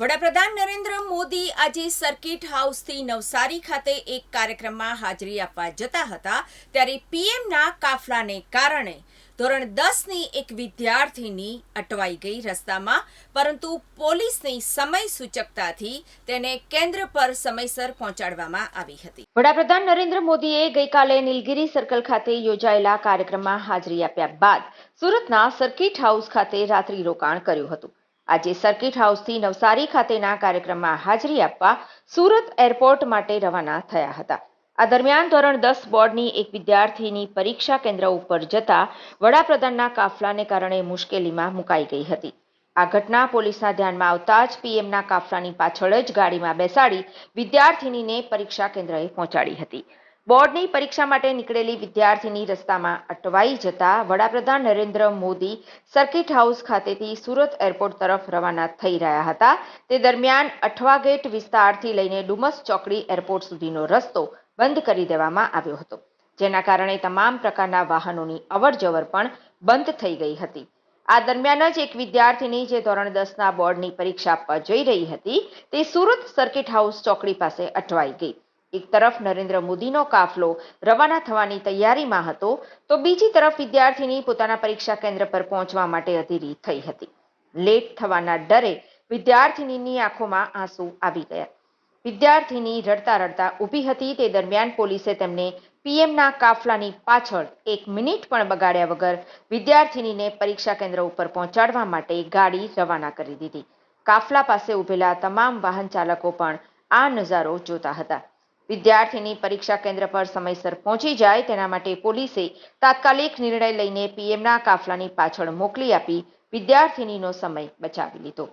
વડાપ્રધાન નરેન્દ્ર મોદી આજે સર્કિટ હાઉસથી નવસારી ખાતે એક કાર્યક્રમમાં હાજરી આપવા જતા હતા, ત્યારે પીએમના કાફલાને કારણે ધોરણ દસની એક વિદ્યાર્થીની અટવાઈ ગઈ રસ્તામાં, પરંતુ પોલીસની સમય સૂચકતાથી તેને કેન્દ્ર પર સમયસર પહોંચાડવામાં આવી હતી. વડાપ્રધાન નરેન્દ્ર મોદીએ ગઈકાલે નીલગિરી સર્કલ ખાતે યોજાયેલા કાર્યક્રમમાં હાજરી આપ્યા બાદ સુરતના સર્કિટ હાઉસ ખાતે રાત્રિ રોકાણ કર્યું હતું. આજે સર્કિટ હાઉસથી નવસારી ખાતેના કાર્યક્રમમાં હાજરી આપવા સુરત એરપોર્ટ માટે રવાના થયા હતા. આ દરમિયાન ધોરણ દસ બોર્ડની એક વિદ્યાર્થીની પરીક્ષા કેન્દ્ર ઉપર જતા વડાપ્રધાનના કાફલાને કારણે મુશ્કેલીમાં મુકાઈ ગઈ હતી. આ ઘટના પોલીસના ધ્યાનમાં આવતા જ પીએમના કાફલાની પાછળ જ ગાડીમાં બેસાડી વિદ્યાર્થિનીને પરીક્ષા કેન્દ્રએ પહોંચાડી હતી. બોર્ડની પરીક્ષા માટે નીકળેલી વિદ્યાર્થીની રસ્તામાં અટવાઈ જતા વડાપ્રધાન નરેન્દ્ર મોદી સર્કિટ હાઉસ ખાતેથી સુરત એરપોર્ટ તરફ રવાના થઈ રહ્યા હતા. તે દરમિયાન અઠવા ગેટ વિસ્તારથી લઈને ડુમસ ચોકડી એરપોર્ટ સુધીનો રસ્તો બંધ કરી દેવામાં આવ્યો હતો. જેના કારણે તમામ પ્રકારના વાહનોની અવરજવર પણ બંધ થઈ ગઈ હતી. આ દરમિયાન જ એક વિદ્યાર્થીની જે ધોરણ દસના બોર્ડની પરીક્ષા આપવા જઈ રહી હતી તે સુરત સર્કિટ હાઉસ ચોકડી પાસે અટવાઈ ગઈ. એક તરફ નરેન્દ્ર મોદીનો કાફલો રવાના થવાની તૈયારીમાં હતો, તો બીજી તરફ વિદ્યાર્થીની પોતાના પરીક્ષા કેન્દ્ર પર પહોંચવા માટે અધીરી થઈ હતી. લેટ થવાના ડરે વિદ્યાર્થીનીની આંખોમાં આંસુ આવી ગયા. વિદ્યાર્થીની રડતા રડતા ઊભી હતી, તે દરમિયાન પોલીસે તેમને પીએમના કાફલાની પાછળ એક મિનિટ પણ બગાડ્યા વગર વિદ્યાર્થીનીને પરીક્ષા કેન્દ્ર ઉપર પહોંચાડવા માટે ગાડી રવાના કરી દીધી. કાફલા પાસે ઊભેલા તમામ વાહન ચાલકો પણ આ નજારો જોતા હતા. વિદ્યાર્થીની પરીક્ષા કેન્દ્ર પર સમયસર પહોંચી જાય તેના માટે પોલીસે તાત્કાલિક નિર્ણય લઈને પીએમના કાફલાની પાછળ મોકલી આપી વિદ્યાર્થિનીનો સમય બચાવી લીધો.